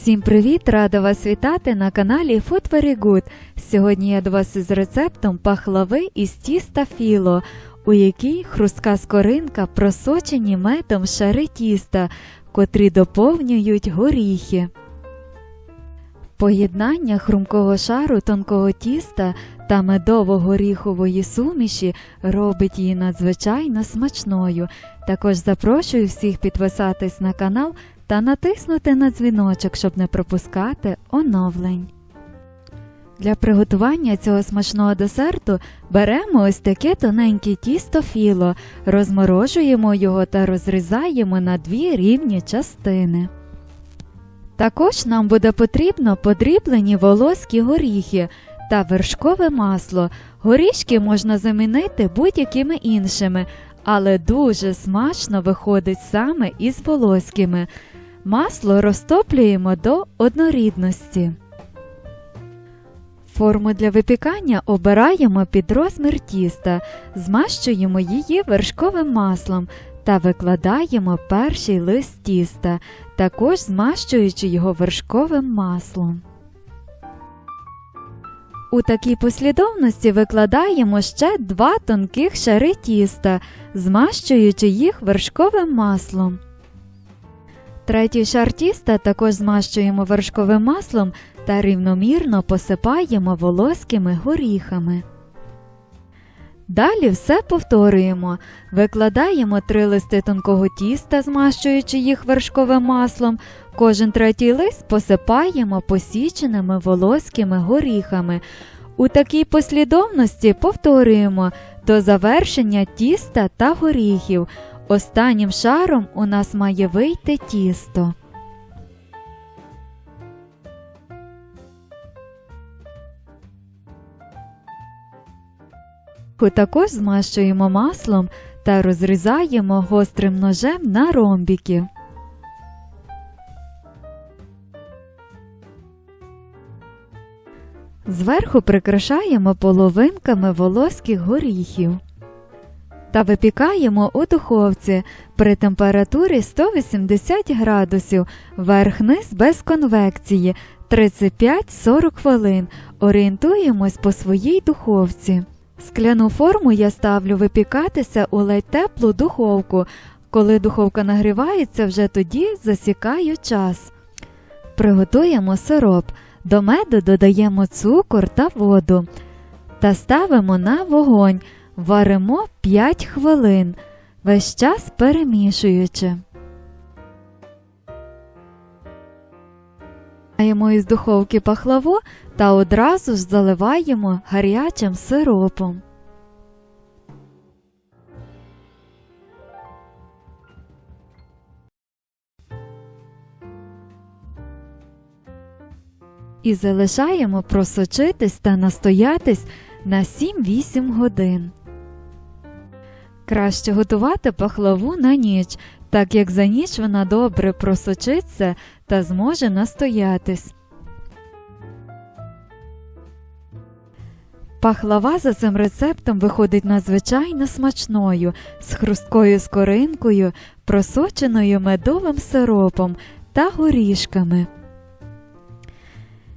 Всім привіт! Рада вас вітати на каналі Food Very Good. Сьогодні я до вас із рецептом пахлави із тіста філо, у якій хрустка скоринка просочені медом шари тіста, котрі доповнюють горіхи. Поєднання хрумкого шару тонкого тіста та медово-горіхової суміші робить її надзвичайно смачною. Також запрошую всіх підписатись на канал та натиснути на дзвіночок, щоб не пропускати оновлень. Для приготування цього смачного десерту беремо ось таке тоненьке тісто філо, розморожуємо його та розрізаємо на дві рівні частини. Також нам буде потрібно подріблені волоські горіхи та вершкове масло. Горішки можна замінити будь-якими іншими, але дуже смачно виходить саме із волоськими. Масло розтоплюємо до однорідності. Форму для випікання обираємо під розмір тіста, змащуємо її вершковим маслом та викладаємо перший лист тіста, також змащуючи його вершковим маслом. У такій послідовності викладаємо ще два тонких шари тіста, змащуючи їх вершковим маслом. Третій шар тіста також змащуємо вершковим маслом та рівномірно посипаємо волоськими горіхами. Далі все повторюємо. Викладаємо три листи тонкого тіста, змащуючи їх вершковим маслом. Кожен третій лист посипаємо посіченими волоськими горіхами. У такій послідовності повторюємо до завершення тіста та горіхів. Останнім шаром у нас має вийти тісто. Також змащуємо маслом та розрізаємо гострим ножем на ромбіки. Зверху прикрашаємо половинками волоських горіхів та випікаємо у духовці при температурі 180 градусів, верх-низ без конвекції 35-40 хвилин. Орієнтуємось по своїй духовці. Скляну форму я ставлю випікатися у ледь теплу духовку. Коли духовка нагрівається, вже тоді засікаю час. Приготуємо сироп. До меду додаємо цукор та воду та ставимо на вогонь. Варимо 5 хвилин, весь час перемішуючи. Маємо із духовки пахлаву та одразу ж заливаємо гарячим сиропом. І залишаємо просочитись та настоятись на 7-8 годин. Краще готувати пахлаву на ніч, так як за ніч вона добре просочиться та зможе настоятись. Пахлава за цим рецептом виходить надзвичайно смачною, з хрусткою скоринкою, просоченою медовим сиропом та горішками.